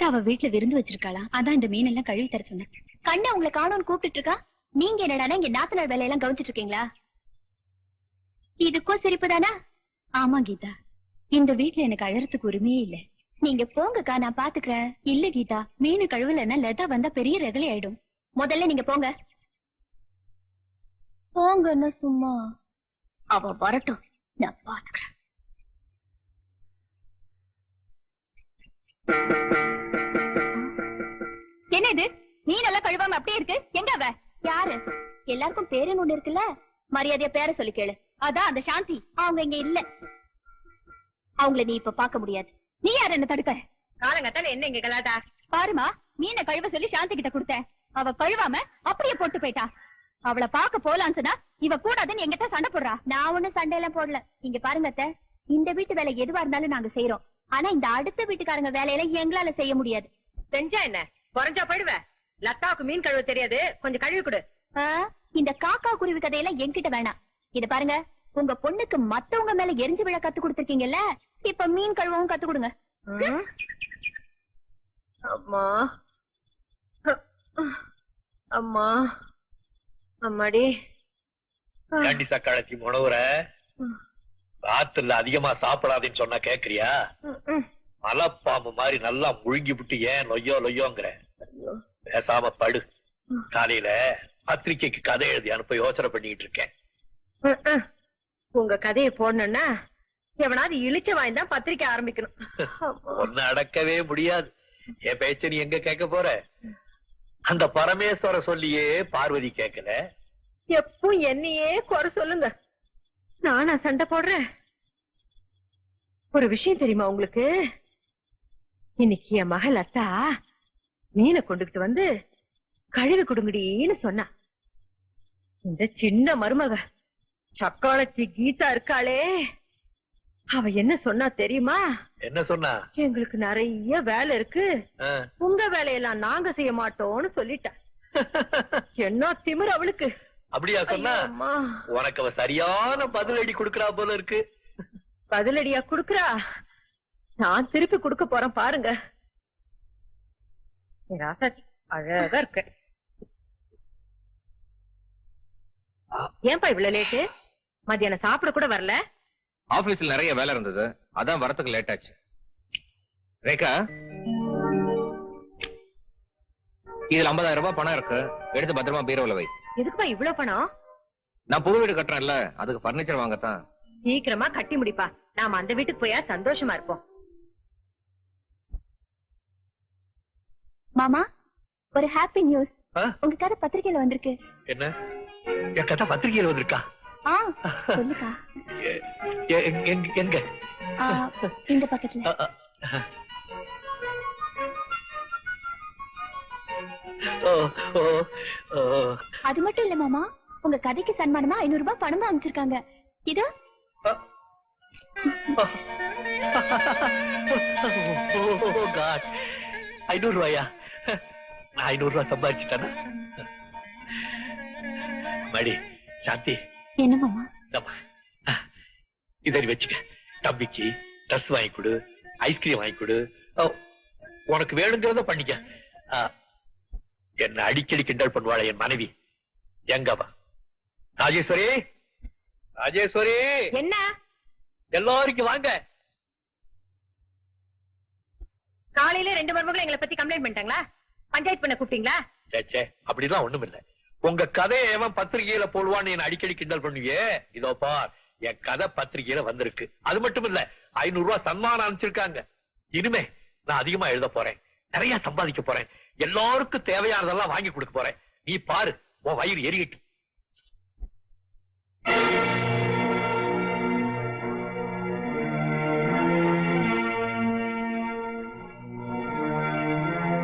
அவ வீட்டுல விருந்து வச்சிருக்காளா? அதான் இந்த மீன் எல்லாம் கழுவி தர சொன்னேன். கண்ணா உங்களை காணோம்னு கூப்பிட்டு இருக்கா நீங்க என்னடா இங்க நாத்தனார் வேலையெல்லாம் கவனிச்சிட்டு இருக்கீங்களா இதுக்கும் சிரிப்பு தானா ஆமா கீதா. இந்த வீட்டுல எனக்கு அழறதுக்கு உரிமையே இல்ல. நீங்க போங்கக்கா நான் பாத்துக்கிறேன். இல்ல கீதா. மீன் கழுவலன்னா லதா வந்தா பெரிய ரகலை ஆயிடும். முதல்ல நீங்க போங்க. போங்கன்னா சும்மா. அவ வரட்டும். நான் பாத்துக்கிறேன். என்ன இது மீன் எல்லாம் கழுவாம அப்படியே இருக்கு. எங்க அவ? யாரு? எல்லாருக்கும் பேருன்னு ஒண்ணு இருக்குல்ல? மரியாதையா பேர சொல்லி கேளு. அதான் அந்த சாந்தி. அவங்க இங்க இல்ல. அவங்கள நீ இப்ப பார்க்க முடியாது. நீ யார் என்ன தடுக்க? காலங்கத்தால என்ன இங்க கலாட்டா? பாருமா மீனை கழுவ சொல்லி சாந்தி கிட்ட கொடுத்தேன். அவ கழுவாம அப்படியே போட்டு போயிட்டா. அவளை பார்க்க போலான்னு சொன்னா இவ கூடாதுன்னு எங்கிட்ட சண்டை போடுறா. நான் ஒண்ணும் சண்டை எல்லாம் போடல. இங்க பாருங்க அத்தை. இந்த வீட்டு வேலை எதுவா இருந்தாலும் நாங்க செய்யறோம் ஆனா இந்த அடுத்த வீட்டுக்காரங்க வேலையெல்லாம் எங்களால செய்ய முடியாது. செஞ்சா என்ன? குறைஞ்சா போயிடுவ. லத்தாவுக்கு மீன் கழுவ தெரியாது. கொஞ்சம் கழுவி கொடு. இந்த காக்கா குருவி கதையெல்லாம் என்கிட்ட வேணாம். இது பாருங்க உங்க பொண்ணுக்கு மத்தவங்க மேல எரிஞ்சு விழ கத்து கொடுத்திருக்கீங்கல்ல இப்ப மீன் கழுவவும் கத்து கொடுங்க. அம்மா. அம்மா. அம்மாடி. ஏண்டி சக்காளத்தி ராத்துல அதிகமா சாப்பிடாதேன்னு சொன்னா கேக்குறியா. மலைப்பாம்பு மாதிரி நல்லா முழுங்கி விட்டு ஏன் லொய்யோ லொய்யோங்கிற பேசாம படு. காலையில பத்திரிக்கைக்கு கதை எழுதி அனுப்ப யோசனை பண்ணிட்டு இருக்கேன். உங்க கதையை போடணும்னா எவனாவது இழிச்ச வாய்ந்தா பத்திரிக்கை ஆரம்பிக்கணும். ஒன்னு அடக்கவே முடியாது. என் பேச்ச நீ எங்க கேட்க போற? அந்த பரமேஸ்வர சொல்லியே பார்வதி கேட்கல எப்பவும் என்னையே குறை சொல்லுங்க. நானா சண்டை போடுறேன்? ஒரு விஷயம் தெரியுமா உங்களுக்கு? இன்னைக்கு என் மகள் அத்தா மீனை கொண்டுகிட்டு வந்து கழுவி கொடுங்கடின்னு சொன்னா. இந்த சின்ன மருமக சக்காலத்தி கீதா இருக்காளே. அவ என்ன சொன்னா தெரியுமா? என்ன சொன்னா? எங்களுக்கு நிறைய வேலை இருக்கு. உங்க வேலையெல்லாம் நாங்க செய்ய மாட்டோம்னு சொல்லிட்டா. என்ன திமிரு அவளுக்கு. அப்படியா சொன்னா. உனக்கு அவ சரியான பதிலடி கொடுக்கறா போல இருக்கு. பதிலடியா குடுக்குறா? நான் திருப்பி குடுக்க போறேன் பாருங்க. அழகா இருக்கு. ஏன்பா இவ்வளவு லேட்டு மத்தியானம் சாப்பிட கூட வரல. ஆபீஸ்ல நிறைய வேலை இருந்தது. அதான் வரத்துக்கு லேட் ஆச்சு. ரேகா இதுல 50000 ரூபாய் பணம் இருக்கு. எடுத்து பத்திரமா பீரோல வை. எதுக்குப்பா இவ்வளவு பணம்? நான் புது வீடு கட்டுறேன்ல அதுக்கு பர்னிச்சர் வாங்கத்தான். சீக்கிரமா கட்டி முடிப்பா. நாம அந்த வீட்டுக்கு போயா சந்தோஷமா இருப்போம். மாமா ஒரு ஹாப்பி நியூஸ் ஆ? உங்க கதை பத்திரிக்கையில வந்திருக்கு. என்ன? என் கதை பத்திரிகையில் வந்திருக்கா? ஆ சொல்லுக்கா. எ- எ- எங்க- எங்க? ஆ, இந்த பக்கத்துல. அ- அ. அது மட்டும் இல்ல மாமா. உங்க கதைக்கு சன்மானமா ஐநூறு ரூபாய் பணமா அமைச்சிருக்காங்க இது. ஐநூறு ரூபாயா? நான் ஐநூறு ரூபாய் சம்பாதிச்சுட்டேனா? மடி சாந்தி. என்ன மாமா. இதை வச்சுக்க. தம்பிக்கு ட்ரெஸ் வாங்கி கொடு ஐஸ்கிரீம் வாங்கி கொடு. உனக்கு வேணுங்கிறத பண்ணிக்க. என்ன அடிக்கடி கிண்டல் பண்ணுவாளே என் மனைவி. எங்கவா? ராஜேஸ்வரி? ராஜேஸ்வரி? என்ன? எல்லாருக்கும் வாங்க. காலையில ரெண்டு மருமகளும் எங்களை பத்தி கம்ப்ளைண்ட் பண்ணிட்டாங்களா? பஞ்சாயத்து பண்ண கூப்பிட்டீங்களா? சே, சே அப்படிலாம் ஒண்ணும் இல்ல. உங்க கதையை எவன் பத்திரிகையில போடுவான்னு என்ன அடிக்கடி கிண்டல் பண்ணுவியே? இதோ பார் என் கதை பத்திரிகையில வந்திருக்கு. அது மட்டும் இல்ல ஐநூறு ரூபாய் சன்மானம் அனுப்பிச்சிருக்காங்க. இனிமே நான் அதிகமா எழுத போறேன். நிறைய சம்பாதிக்க போறேன். எல்லாருக்கும் தேவையானதெல்லாம் வாங்கி கொடுக்க போறேன். நீ பாரு உன் வயிறு எரியட்டும்.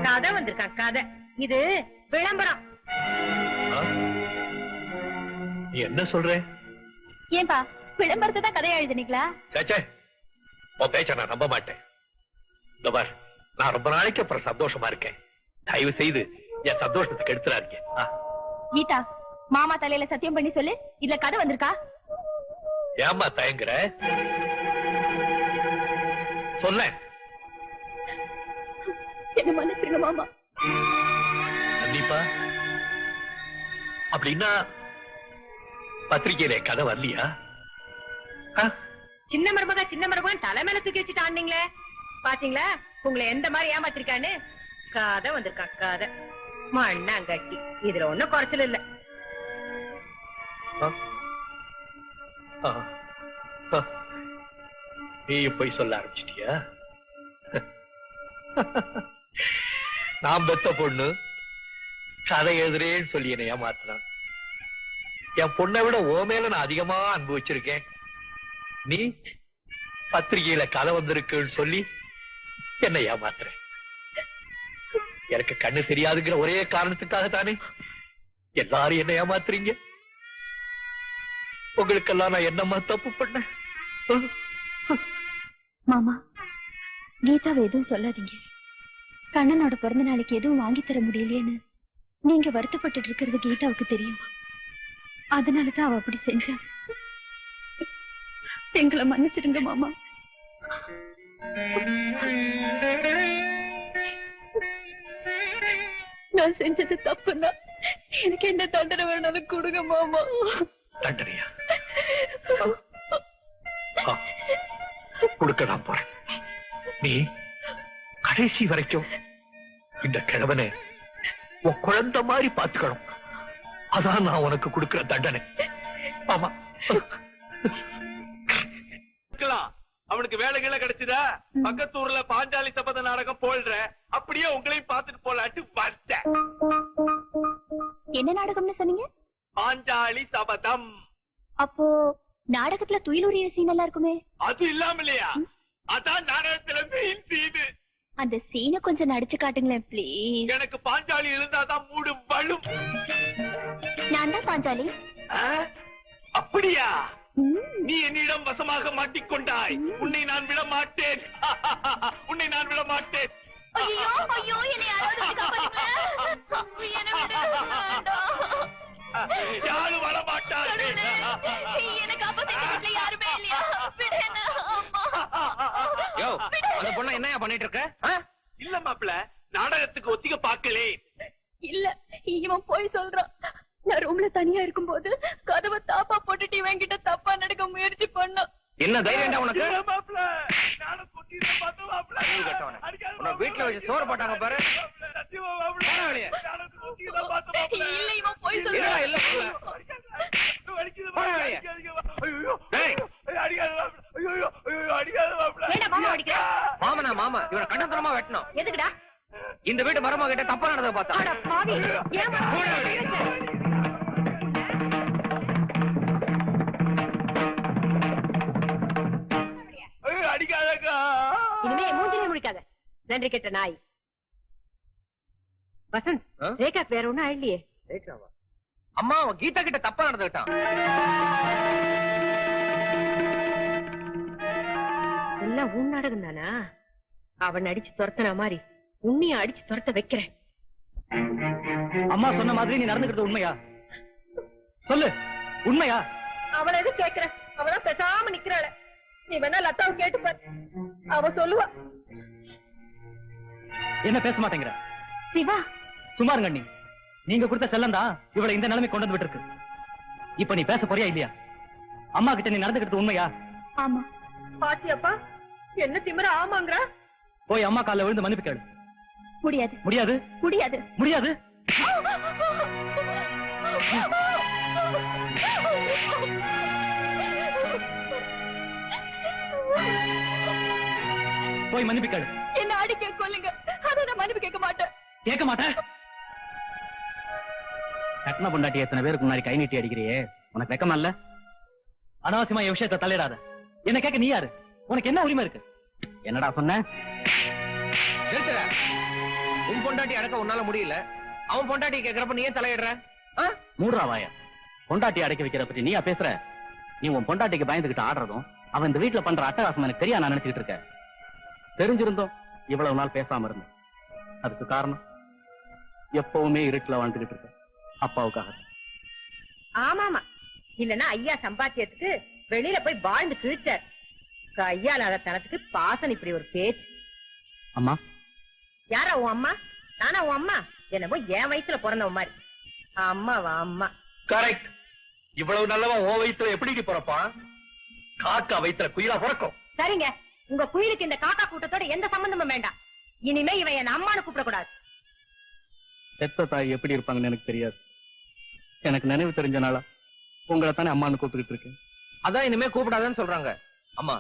கதை வந்திருக்கான் கதை. இது விளம்பரம். என்ன சொல்ற? ஏன்பா விளம்பரத்தை தான் கதையா எழுதுனீங்களா? சேச்சே உன் பேச்ச நான் நம்ப மாட்டேன். இந்த பார் நான் ரொம்ப நாளைக்கு அப்புறம் சந்தோஷமா இருக்கேன். தயவு செய்து என் சந்தோஷத்துக்கு எடுத்துறாதீங்க கீதா மாமா தலையில சத்தியம் பண்ணி சொல்லு. இதுல கதை வந்திருக்கா? ஏம்மா தயங்குற? சொல்ல. என்ன மன்னிச்சிருங்க மாமா. கண்டிப்பா. அப்படின்னா பத்திரிகையில கதை வரலையா? சின்ன மருமக சின்ன மருமகன் தலைமையில தூக்கி வச்சுட்டு ஆண்டீங்களே பாத்தீங்களா? உங்களை எந்த மாதிரி ஏமாத்திருக்கான்னு? கதை வந்திருக்கான் கதை மண்ணாங்கட்டி இதுல ஒண்ணும் குறைச்சல் இல்ல. நீ போய் சொல்ல ஆரம்பிச்சிட்டியா? நான் பெத்த பொண்ணு. கதை எழுதுறேன்னு சொல்லி என்னை ஏமாத்தினான் என் பொண்ணை விட ஓ மேல நான் அதிகமா அனுபவிச்சிருக்கேன் நீ பத்திரிகையில கதை வந்திருக்குன்னு சொல்லி என்னை ஏமாத்துறேன் எனக்கு கண்ணு தெரியாதுங்கிற ஒரே காரணத்துக்காக தானே எல்லாரும் என்ன ஏமாத்துறீங்க? உங்களுக்கெல்லாம் நான் என்னம்மா தப்பு பண்ண மாமா கீதாவை எதுவும் சொல்லாதீங்க. கண்ணனோட பிறந்த நாளைக்கு எதுவும் வாங்கி தர முடியலையேன்னு நீங்க வருத்தப்பட்டுட்டு இருக்கிறது கீதாவுக்கு தெரியும்? அதனாலதான் அவ அப்படி செஞ்சா. எங்களை மன்னிச்சிடுங்க மாமா. நான் செஞ்சது தப்புதான் எனக்கு என்ன தண்டனை வேணாலும் கொடுங்க மாமா. தண்டனையா? கொடுக்கதான் போறேன். நீ கடைசி வரைக்கும் இந்த கிழவனை உன் குழந்தை மாதிரி பாத்துக்கணும் அதான் நான் உனக்கு கொடுக்கிற தண்டனை. ஆமா. அவனுக்கு வேலை கீழே கிடைச்சதா? பக்கத்தூர்ல பாஞ்சாலி சபத நாடகம் போடுற அப்படியே உங்களையும் பார்த்துட்டு போலாட்டு வந்தேன். என்ன நாடகம்னு சொன்னீங்க? பாஞ்சாலி சபதம். அப்போ நாடகத்துல துயிலுரிய சீன் எல்லாம் இருக்குமே? அது இல்லாம இல்லையா அதான் நாடகத்துல மெயின் சீனு அந்த சீனை கொஞ்சம் நடிச்சு காட்டுங்களேன் ப்ளீஸ் எனக்கு பாஞ்சாலி இருந்தாதான் மூடு வழும். நான் தான் பாஞ்சாலி? அப்படியா? நீ என்னிடம் வசமாக மாட்டிக்கொண்டாய். உன்னை நான் விட மாட்டேன் உன்னை நான் விட மாட்டேன். யாரும் வர மாட்டார்கள் அந்த பொண்ணை என்னையா பண்ணிட்டு இருக்க? இல்ல மாப்பிள நாடகத்துக்கு ஒத்திக பாக்கலே இல்ல இவன் போய் சொல்றான். நான் ரூம்ல தனியா இருக்கும்போது கதவை தாப்பா போட்டுட்டு இவன் கிட்ட தப்பா நடக்க முயற்சி பண்ணான் என்ன தைரியம்டா உனக்கு? வீட்டுல வச்சு சோறு போட்டாங்க பாரு. இல்ல இவன் போய் சொல்றான் இல்ல மாமா அடிக்கிற? மாமனா மாமா. இவனை கண்டத்தனமா வெட்டணும். எதுக்குடா? இந்த வீட்டு மருமக கிட்ட தப்பா நடந்தத அட பார்த்தா என் மூஞ்சிலே முடிக்காத நன்றி கெட்ட நாய். வசந்த் ஆ? ரேகா வேற ஒண்ணும் ஆயிடலையே. அம்மா அவன் கீதா கிட்ட தப்பா நடந்துட்டான் எல்லாம் உன் நாடகம் தானா? அவன் அடிச்சு துரத்தன மாதிரி உன்னைய அடிச்சு துரத்த வைக்கிறேன். அம்மா சொன்ன மாதிரி நீ நடந்துக்கிறது உண்மையா? சொல்லு உண்மையா? அவளை எது கேக்குற? அவதான் பேசாம நிக்கிறாள. நீ வேணா லதாவை கேட்டு பாரு. அவ சொல்லுவா. என்ன பேச மாட்டேங்கிற? சிவா. சுமாருங்க அண்ணி. நீங்க கொடுத்த செல்லம் தான் இவளை இந்த நிலைமை கொண்டு வந்து விட்டுருக்கு. இப்ப நீ பேச போறியா இல்லையா? அம்மா கிட்ட நீ நடந்துக்கிறது உண்மையா? ஆமா. பாத்தியப்பா என்ன திமிர ஆமாங்கறா? போய் அம்மா கால்ல விழுந்து மன்னிப்பு கேளு. முடியாது. முடியாது? முடியாது. முடியாது? போய் மன்னிப்பு கேளு என்ன அடிக்க கொல்லுங்க. அதை நான் மன்னிப்பு கேட்க மாட்டேன். கேட்க மாட்டேன் கட்டின பொண்டாட்டி எத்தனை பேருக்கு முன்னாடி கை நீட்டி அடிக்கிறியே? உனக்கு வெக்கமா இல்ல? அனாவசியமா என் விஷயத்தை தலையிடாத என்ன கேட்க நீ யாரு? உனக்கு என்ன உரிமை இருக்கு? என்னடா சொன்ன? உன் பொண்டாட்டி அடக்க உன்னால முடியல. அவன் பொண்டாட்டி கேக்குறப்ப நீ ஏன் தலையிடுற? மூடுறா வாய. பொண்டாட்டி அடக்கி வைக்கிற பத்தி நீயா பேசுற? நீ உன் பொண்டாட்டிக்கு பயந்துகிட்டு ஆடுறதும் அவன் இந்த வீட்டுல பண்ற அட்டகாசம் எனக்கு தெரியா நான் நினைச்சுக்கிட்டு இருக்கேன் தெரிஞ்சிருந்தோம். இவ்வளவு நாள் பேசாம இருந்தேன். அதுக்கு காரணம் எப்பவுமே இருட்டுல வாழ்ந்துகிட்டு இருக்க அப்பாவுக்காக. ஆமாமா. இல்லன்னா ஐயா சம்பாத்தியத்துக்கு வெளியில போய் வாழ்ந்து கிழிச்சார். கையாளாத தனத்துக்கு பாசன் இப்படி ஒரு பேச்சு. அம்மா. யாரா உன் அம்மா? நானா உன் அம்மா? என்னமோ என் வயித்துல பிறந்தவ மாதிரி. அம்மாவா அம்மா. கரெக்ட் இவ்வளவு நல்லவன் ஓ வயித்துல எப்படி பிறப்பான்? காக்கா வயித்துல குயிலா பிறக்கும். சரிங்க. உங்க குயிலுக்கு இந்த காக்கா கூட்டத்தோட எந்த சம்பந்தமும் வேண்டாம். இனிமே இவன் என் அம்மானு கூப்பிடக்கூடாது. பெத்த தாய் எப்படி இருப்பாங்கன்னு எனக்கு தெரியாது. எனக்கு நினைவு தெரிஞ்ச நாளா உங்களை தானே அம்மான்னு கூப்பிட்டுக்கிட்டு இருக்கேன். அதான் இனிமே கூப்பிடாதன்னு சொல்றாங்க. அம்மா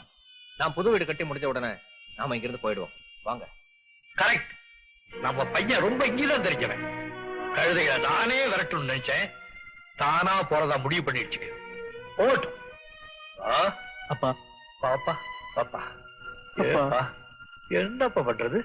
நான் புது வீடு கட்டி முடிஞ்ச உடனே நாம இங்க இருந்து போயிடுவோம். வாங்க. கரெக்ட் நம்ம பையன் ரொம்ப இங்கதான் தெரிஞ்சவன். கழுதைகளை நானே விரட்டணும்னு நினைச்சேன். தானா போறதா முடிவு பண்ணிடுச்சு ஓட்டும் ஆ, அப்பா. பாப்பா பாப்பா. என்னப்பா பண்றது?